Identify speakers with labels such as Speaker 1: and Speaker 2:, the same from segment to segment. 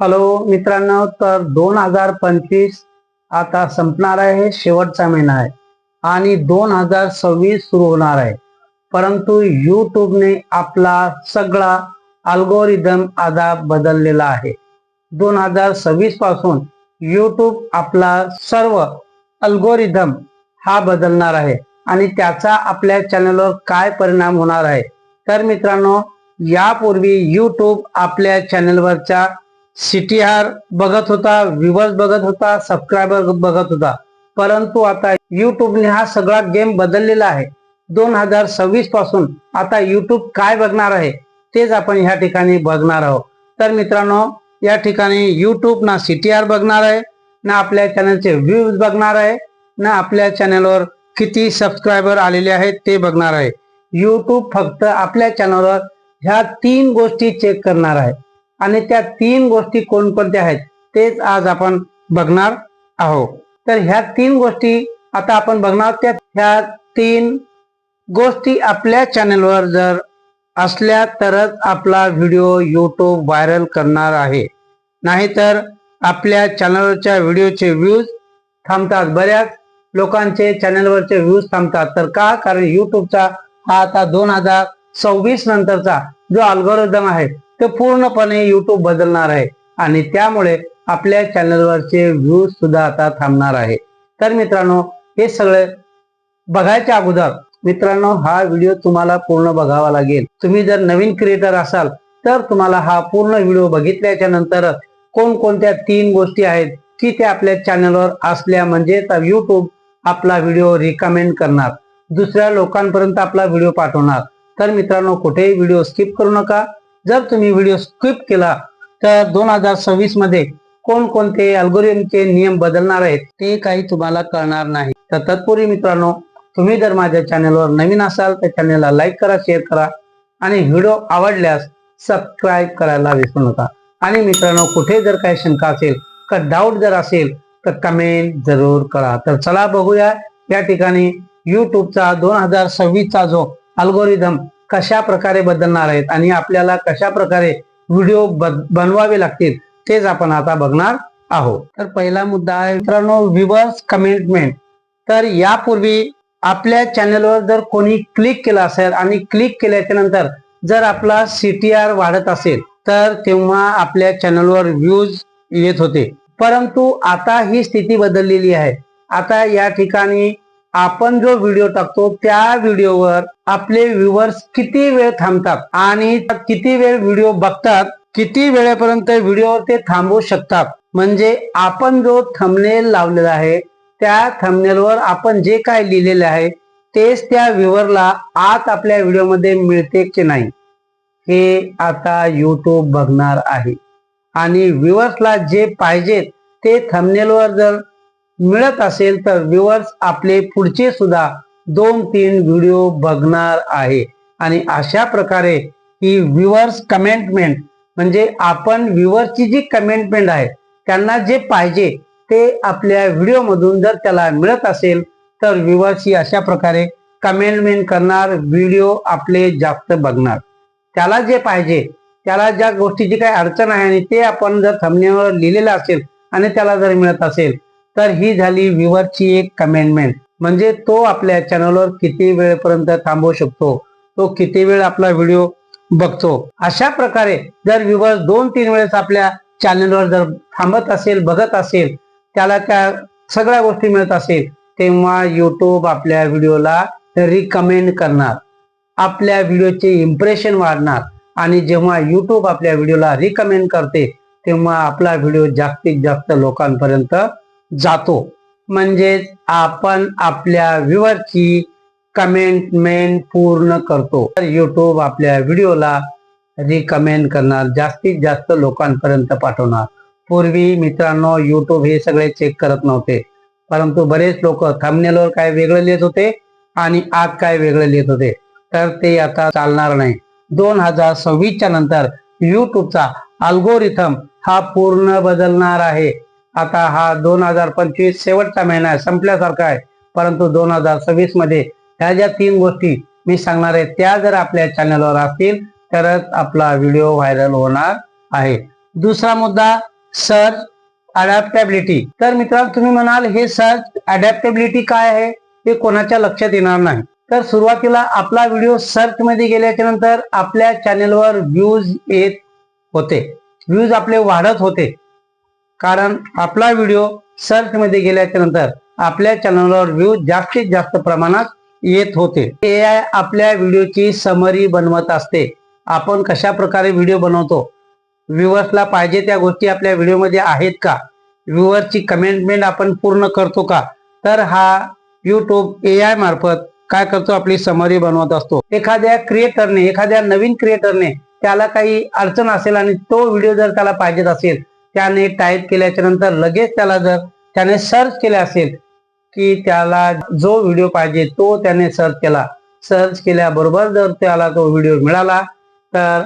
Speaker 1: Hello मित्रांनो तर दोन हजार पंचवीस आता संपणार आहे शेवटचा महिना आहे आणि दोन हजार सव्वीस सुरू होणार आहे. परंतु युट्यूबने आपला सगळा अल्गोरिदम आता बदललेला आहे. दोन हजार सव्वीसपासून युट्यूब आपला सर्व अल्गोरिदम हा बदलणार आहे आणि त्याचा आपल्या चॅनलवर काय परिणाम होणार आहे? तर मित्रांनो यापूर्वी युट्यूब आपल्या चॅनलवरच्या सिटी आर बघत होता व्ह्युअर्स बघत होता सबस्क्रायबर बघत होता. परंतु आता युट्यूबने हा सगळा गेम बदललेला आहे. दोन हजार सव्वीसपासून आता युट्यूब काय बघणार आहे तेच आपण ह्या ठिकाणी बघणार आहोत. तर मित्रांनो या ठिकाणी युट्यूब ना सी आर बघणार आहे ना आपल्या चॅनलचे व्ह्यूज बघणार आहे ना आपल्या चॅनलवर किती सबस्क्रायबर आलेले आहेत ते बघणार आहे. युट्यूब फक्त आपल्या चॅनलवर ह्या तीन गोष्टी चेक करणार आहे. आणि त्या तीन गोष्टी कोणकोणत्या आहेत तेच आज आपण बघणार आहोत. तर ह्या तीन गोष्टी आता आपण बघणार त्या ह्या तीन गोष्टी आपल्या चॅनलवर जर असल्या तरच आपला व्हिडिओ यूट्यूब व्हायरल करणार आहे. नाहीतर आपल्या चॅनलवरच्या व्हिडिओचे व्ह्यूज थांबतात बऱ्याच लोकांचे चॅनलवरचे व्ह्यूज थांबतात. तर का? कारण यूट्यूबचा हा आता दोन हजार सव्वीस नंतरचा जो अल्गोरिदम आहे ते पूर्णपणे युट्यूब बदलणार आहे. आणि त्यामुळे आपल्या चॅनलवरचे व्ह्यूज सुद्धा आता थांबणार आहे. तर मित्रांनो हे सगळे बघायच्या अगोदर मित्रांनो हा व्हिडिओ तुम्हाला पूर्ण बघावा लागेल. तुम्ही जर नवीन क्रिएटर असाल तर तुम्हाला हा पूर्ण व्हिडिओ बघितल्याच्या नंतर कोणकोणत्या तीन गोष्टी आहेत की त्या आपल्या चॅनलवर असल्या म्हणजे युट्यूब आपला व्हिडिओ रिकमेंड करणार. दुसऱ्या लोकांपर्यंत आपला व्हिडिओ पाठवणार. तर मित्रांनो कुठेही व्हिडिओ स्किप करू नका. जर तुम्ही व्हिडिओ स्किप केला तर दोन हजार सव्वीसमध्ये कोणकोणते अल्गोरिदमचे नियम बदलणार आहेत ते काही तुम्हाला कळणार नाही. तर तत्पूर्वी मित्रांनो तुम्ही जर माझ्या चॅनलवर नवीन असाल तर चॅनलला लाईक करा शेअर करा आणि व्हिडिओ आवडल्यास सबस्क्राईब करायला विसरू नका. आणि मित्रांनो कुठे जर काही शंका असेल का डाऊट जर असेल तर कमेंट जरूर करा. तर चला बघूया या ठिकाणी युट्यूबचा दोन हजार सव्वीसचा जो अल्गोरिदम कशा प्रकारे बदलणार आहेत आणि आपल्याला कशा प्रकारे व्हिडिओ बनवावे लागतील तेच आपण आता बघणार आहोत. तर पहिला मुद्दा आहे मित्रांनो व्हिवर्स कमेंटमेंट तर यापूर्वी आपल्या चॅनलवर जर कोणी क्लिक केलं असेल आणि क्लिक केल्याच्यानंतर जर आपला सीटीआर वाढत असेल तर तेव्हा आपल्या चॅनलवर व्ह्यूज येत होते. परंतु आता ही स्थिती बदललेली आहे. आता या ठिकाणी आपण जो व्हिडिओ टाकतो त्या व्हिडिओवर आपले व्ह्युअर्स किती वेळ थांबतात आणि किती वेळ व्हिडिओ बघतात किती वेळेपर्यंत व्हिडिओ ते थांबवू शकतात. म्हणजे आपण जो थंबनेल लावलेला आहे त्या थंबनेलवर आपण जे काय लिहिलेले आहे तेच त्या व्ह्युअरला आत आपल्या व्हिडिओमध्ये मिळते की नाही. हे आता युट्यूब बघणार आहे. आणि व्ह्युअर्सला जे पाहिजेत ते थंबनेलवर जर मिळत असेल तर व्ह्युअर्स आपले पुढचे सुद्धा दोन तीन व्हिडिओ बघणार आहे. आणि अशा प्रकारे ही व्ह्युअर्स कमेंटमेंट म्हणजे आपण व्ह्युअर्सची जी कमेंटमेंट आहे त्यांना जे पाहिजे ते आपल्या व्हिडिओमधून जर त्याला मिळत असेल तर व्ह्युअर्स ही अशा प्रकारे कमेंटमेंट करणार व्हिडिओ आपले जास्त बघणार. त्याला जे पाहिजे त्याला ज्या गोष्टीची काही अडचण आहे आणि ते आपण जर थंबनेवर लिहिलेलं असेल आणि त्याला जर मिळत असेल तर ही झाली व्ह्युअरची एक कमेंटमेंट. म्हणजे तो आपल्या चॅनलवर किती वेळपर्यंत थांबवू शकतो? तो किती वेळ आपला व्हिडिओ बघतो? अशा प्रकारे जर व्ह्युअर्स दोन तीन वेळेस आपल्या चॅनलवर जर थांबत असेल बघत असेल त्याला त्या सगळ्या गोष्टी मिळत असेल तेव्हा युट्यूब आपल्या व्हिडिओला रिकमेंड करणार. आपल्या व्हिडिओचे इम्प्रेशन वाढणार. आणि जेव्हा युट्यूब आपल्या व्हिडिओला रिकमेंड करते तेव्हा आपला व्हिडिओ जास्तीत जास्त लोकांपर्यंत जातो. म्हणजेच आपण आपल्या व्ह्युअरची कमेंटमेंट पूर्ण करतो. तर यूट्यूब आपल्या व्हिडिओला रिकमेंड करणार जास्तीत जास्त लोकांपर्यंत पाठवणार. पूर्वी मित्रांनो युट्यूब हे सगळे चेक करत नव्हते. परंतु बरेच लोक थंबनेलवर काय वेगळं लिहित होते आणि आत काय वेगळं लिहित होते. तर ते आता चालणार नाही. दोन हजार सव्वीसच्या नंतर यूट्यूबचा अल्गोरिथम हा पूर्ण बदलणार आहे. आता हा दोन हजार पंचवीस शेवटचा महिना आहे संपल्यासारखा आहे. परंतु दोन हजार सव्वीसमध्ये ह्या ज्या तीन गोष्टी मी सांगणार आहे त्या जर आपल्या चॅनलवर असतील तरच आपला व्हिडिओ व्हायरल होणार आहे. दुसरा मुद्दा सर्च अडॅप्टेबिलिटी तर मित्रांनो तुम्ही म्हणाल हे सर्च अडॅप्टेबिलिटी काय आहे? हे कोणाच्या लक्षात येणार नाही. तर सुरुवातीला आपला व्हिडिओ सर्च मध्ये गेल्याच्यानंतर आपल्या चॅनेलवर व्ह्यूज येत होते. व्ह्यूज आपले वाढत होते. कारण आपला व्हिडिओ सर्च मध्ये गेल्याच्यानंतर आपल्या चॅनलवर व्ह्यू जास्तीत जास्त प्रमाणात येत होते. ए आय आपल्या व्हिडिओची समरी बनवत असते. आपण कशा प्रकारे व्हिडिओ बनवतो? व्ह्युअर्सला पाहिजे त्या गोष्टी आपल्या व्हिडिओमध्ये आहेत का? व्ह्युअर्सची कमेंटमेंट आपण पूर्ण करतो का? तर हा यूट्यूब ए आय मार्फत काय करतो? आपली समरी बनवत असतो. एखाद्या क्रिएटरने एखाद्या नवीन क्रिएटरने त्याला काही अडचण असेल आणि तो व्हिडिओ जर त्याला पाहिजेत असेल त्याने टाईप केल्याच्यानंतर लगेच त्याला जर त्याने सर्च केले असेल की त्याला जो व्हिडिओ पाहिजे तो त्याने सर्च केला. सर्च केल्याबरोबर जर त्याला तो व्हिडिओ मिळाला तर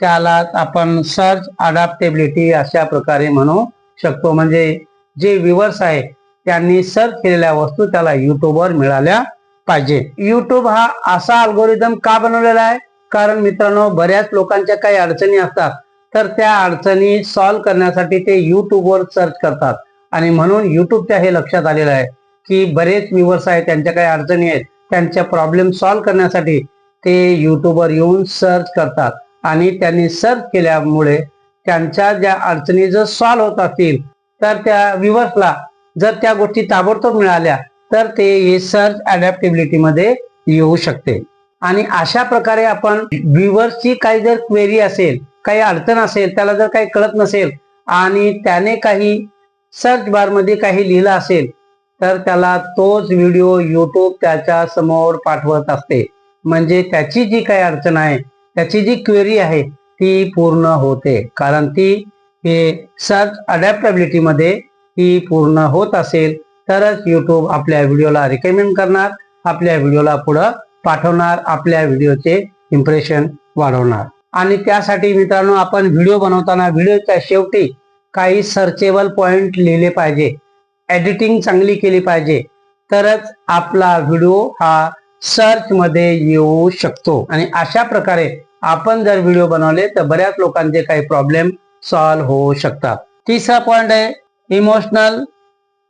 Speaker 1: त्याला आपण सर्च अडॅप्टेबिलिटी अशा प्रकारे म्हणू शकतो. म्हणजे जे व्ह्युअर्स आहे त्यांनी सर्च केलेल्या वस्तू त्याला युट्यूबवर मिळाल्या पाहिजे. युट्यूब हा असा अल्गोरिदम का बनवलेला आहे? कारण मित्रांनो बऱ्याच लोकांच्या काही अडचणी असतात. तर त्या अडचणी सॉल्व्ह करण्यासाठी ते युट्यूबवर सर्च करतात. आणि म्हणून युट्यूबच्या हे लक्षात आलेलं आहे की बरेच व्ह्युअर्स आहेत त्यांच्या काही अडचणी आहेत त्यांच्या प्रॉब्लेम सॉल्व्ह करण्यासाठी ते युट्यूबवर येऊन सर्च करतात. आणि त्यांनी सर्च केल्यामुळे त्यांच्या ज्या अडचणी जर सॉल्व्ह होत असतील तर त्या व्ह्युअर्सला जर त्या गोष्टी ताबडतोब मिळाल्या तर ते हे सर्च अडॅप्टेबिलिटी मध्ये येऊ शकते. आणि अशा प्रकारे आपण व्ह्युअर्सची काही जर क्वेरी असेल काही अडचण असेल त्याला जर काही कळत नसेल आणि त्याने काही सर्च बारमध्ये काही लिहिलं असेल तर त्याला तोच व्हिडिओ यूट्यूब त्याच्यासमोर पाठवत असते. म्हणजे त्याची जी काही अडचण आहे त्याची जी क्वेरी आहे ती पूर्ण होते. कारण ती हे सर्च अडॅप्टेबिलिटी मध्ये ती पूर्ण होत असेल तरच यूट्यूब आपल्या व्हिडिओला रिकमेंड करणार आपल्या व्हिडिओला पुढं पाठवणार आपल्या व्हिडिओचे इम्प्रेशन वाढवणार. आणि त्यासाठी मित्रांनो आपण व्हिडिओ बनवताना व्हिडिओच्या शेवटी काही सर्चेबल पॉइंट लिहिले पाहिजे. एडिटिंग चांगली केली पाहिजे. तरच आपला व्हिडिओ हा सर्च मध्ये येऊ शकतो. आणि अशा प्रकारे आपण जर व्हिडिओ बनवले तर बऱ्याच लोकांचे काही प्रॉब्लेम सॉल्व्ह होऊ शकतात. तिसरा पॉइंट आहे इमोशनल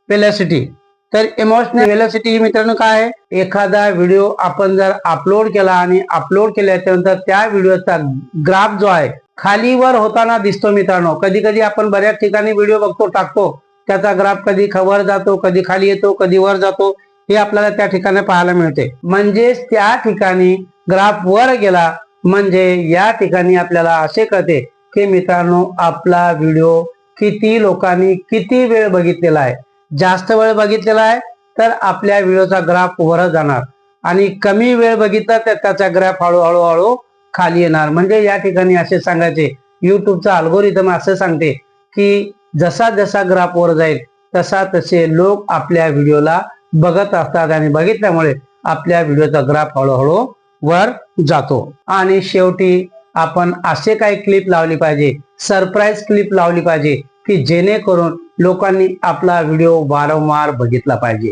Speaker 1: वेलॉसिटी तर इमोशनल वेलॉसिटी मित्रांनो काय आहे? एखादा व्हिडिओ आपण जर अपलोड केला आणि अपलोड केल्यानंतर त्या व्हिडिओचा ग्राफ जो आहे खालीवर होताना दिसतो मित्रांनो. कधी कधी आपण बऱ्याच ठिकाणी व्हिडिओ बघतो टाकतो. त्याचा ग्राफ कधी वर जातो कधी खाली येतो कधी वर जातो हे आपल्याला त्या ठिकाणी पाहायला मिळते. म्हणजेच त्या ठिकाणी ग्राफ वर गेला म्हणजे या ठिकाणी आपल्याला असे कळते की मित्रांनो आपला व्हिडिओ किती लोकांनी किती वेळ बघितलेला आहे. जास्त वेळ बघितलेला आहे तर आपल्या व्हिडिओचा ग्राफ वर जाणार. आणि कमी वेळ बघितला तर त्याचा ग्राफ हळूहळू हळू खाली येणार. म्हणजे या ठिकाणी असे सांगायचे युट्यूबचा अल्गोरिदम असं सांगते की जसा जसा ग्राफ वर जाईल तसा तसे लोक आपल्या व्हिडिओला बघत असतात आणि बघितल्यामुळे आपल्या व्हिडिओचा ग्राफ हळूहळू वर जातो. आणि शेवटी आपण असे काही क्लिप लावली पाहिजे सरप्राईज क्लिप लावली पाहिजे की जेणेकरून लोकांनी आपला व्हिडिओ वारंवार बघितला पाहिजे.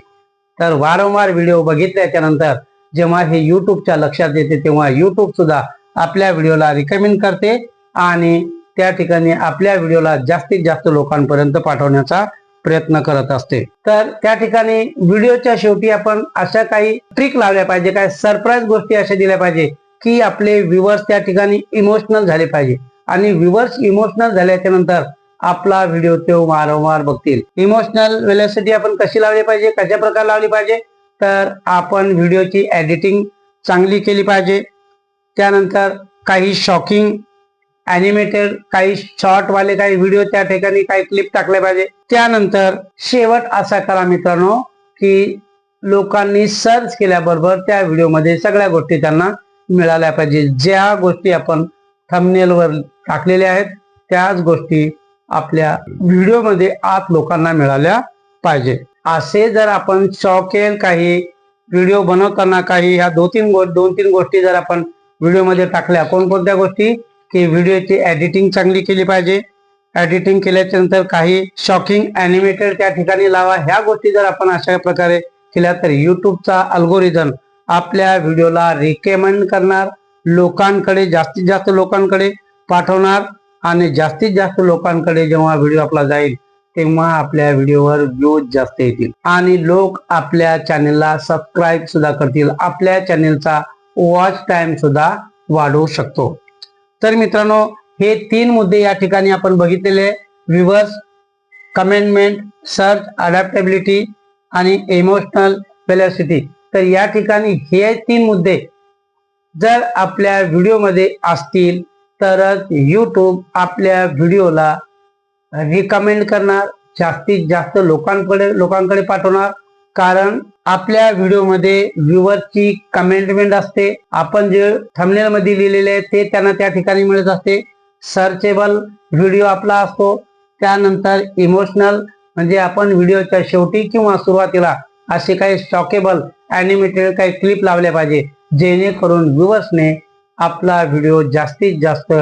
Speaker 1: तर वारंवार व्हिडिओ बघितल्याच्या नंतर जेव्हा हे युट्यूबच्या लक्षात येते तेव्हा युट्यूब सुद्धा आपल्या व्हिडिओला रिकमेंड करते आणि त्या ठिकाणी आपल्या व्हिडिओला जास्तीत जास्त लोकांपर्यंत पाठवण्याचा प्रयत्न करत असते. तर त्या ठिकाणी व्हिडिओच्या शेवटी आपण अशा काही ट्रिक लावल्या पाहिजे काय सरप्राईज गोष्टी अशा दिल्या पाहिजे की आपले व्ह्युअर्स त्या ठिकाणी इमोशनल झाले पाहिजे. आणि व्ह्युअर्स इमोशनल झाल्याच्यानंतर आपला व्हिडिओ ते वारंवार बघतील. इमोशनल वेलॉसिटी आपण कशी लावली पाहिजे कशा प्रकारे लावली पाहिजे तर आपण व्हिडिओची एडिटिंग चांगली केली पाहिजे. त्यानंतर काही शॉकिंग ॲनिमेटेड काही शॉर्टवाले काही व्हिडिओ त्या ठिकाणी काही क्लिप टाकले पाहिजे. त्यानंतर शेवट असा करा मित्रांनो की लोकांनी सर्च केल्याबरोबर त्या व्हिडिओमध्ये सगळ्या गोष्टी त्यांना मिळाल्या पाहिजे. ज्या गोष्टी आपण थमनेलवर टाकलेल्या आहेत त्याच गोष्टी आपल्या व्हिडिओमध्ये आत लोकांना मिळाल्या पाहिजे. असे जर आपण शॉकेल काही व्हिडिओ बनवताना काही ह्या दोन तीन गो दोन तीन गोष्टी जर आपण व्हिडिओमध्ये टाकल्या कोणकोणत्या गोष्टी? की व्हिडिओची एडिटिंग चांगली केली पाहिजे. एडिटिंग केल्याच्यानंतर काही शॉकिंग अॅनिमेटेड त्या ठिकाणी लावा. ह्या गोष्टी जर आपण अशा प्रकारे केल्या तर युट्यूबचा अल्गोरिझम आपल्या व्हिडिओला रिकमेंड करणार लोकांकडे जास्तीत जास्त लोकांकडे पाठवणार. आणि जास्तीत जास्त लोकांकडे जेव्हा व्हिडिओ आपला जाईल तेव्हा आपल्या व्हिडिओवर व्ह्यूज जास्त येतील. आणि लोक आपल्या चॅनेलला सबस्क्राईब सुद्धा करतील. आपल्या चॅनेलचा वॉच टाइम सुद्धा वाढवू शकतो. तर मित्रांनो हे तीन मुद्दे या ठिकाणी आपण बघितलेले व्ह्युअर्स कमेंटमेंट सर्च अडॅप्टेबिलिटी आणि इमोशनल वेलॉसिटी तर या ठिकाणी हे तीन मुद्दे जर आपल्या व्हिडिओमध्ये असतील तरच यूट्यूब आपल्या व्हिडिओला रिकमेंड करणार जास्तीत जास्त लोकांकडे लोकांकडे पाठवणार. कारण आपल्या व्हिडिओमध्ये व्ह्युअरची कमेंटमेंट असते. आपण जे थमनेल मध्ये लिहिलेले आहे ते त्यांना त्या ठिकाणी मिळत असते. सर्चेबल व्हिडिओ आपला असतो. त्यानंतर इमोशनल म्हणजे आपण व्हिडिओच्या शेवटी किंवा सुरुवातीला असे काही शॉकेबल ॲनिमेटेड काही क्लिप लावल्या पाहिजे. जेणेकरून व्ह्युअर्सने आपला व्हिडिओ जास्तीत जास्त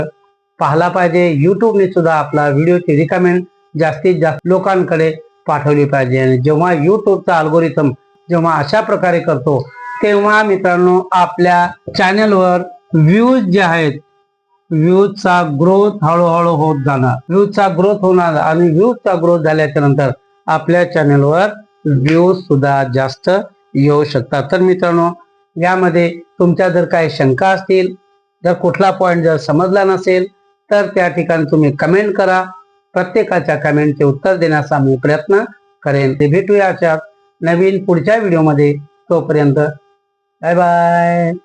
Speaker 1: पाहला पाहिजे. युट्यूबने सुद्धा आपला व्हिडिओची रिकमेंड जास्तीत जास्त लोकांकडे पाठवली पाहिजे. आणि जेव्हा युट्यूबचा अल्गोरिथम जेव्हा अशा प्रकारे करतो तेव्हा मित्रांनो आपल्या चॅनलवर व्ह्यूज जे आहेत व्ह्यूजचा ग्रोथ हळूहळू होत जाणार. व्ह्यूजचा ग्रोथ होणार आणि व्ह्यूजचा ग्रोथ झाल्याच्यानंतर आपल्या चॅनलवर व्ह्यूज सुद्धा जास्त येऊ शकतात. तर मित्रांनो यामध्ये तुमच्या जर काही शंका असतील जर कुठला पॉईंट जर समजला नसेल तर त्या ठिकाणी तुम्ही कमेंट करा. प्रत्येकाच्या कमेंटचे उत्तर देण्याचा मी प्रयत्न करेन. ते भेटूया नवीन पुढच्या व्हिडिओमध्ये तोपर्यंत बाय बाय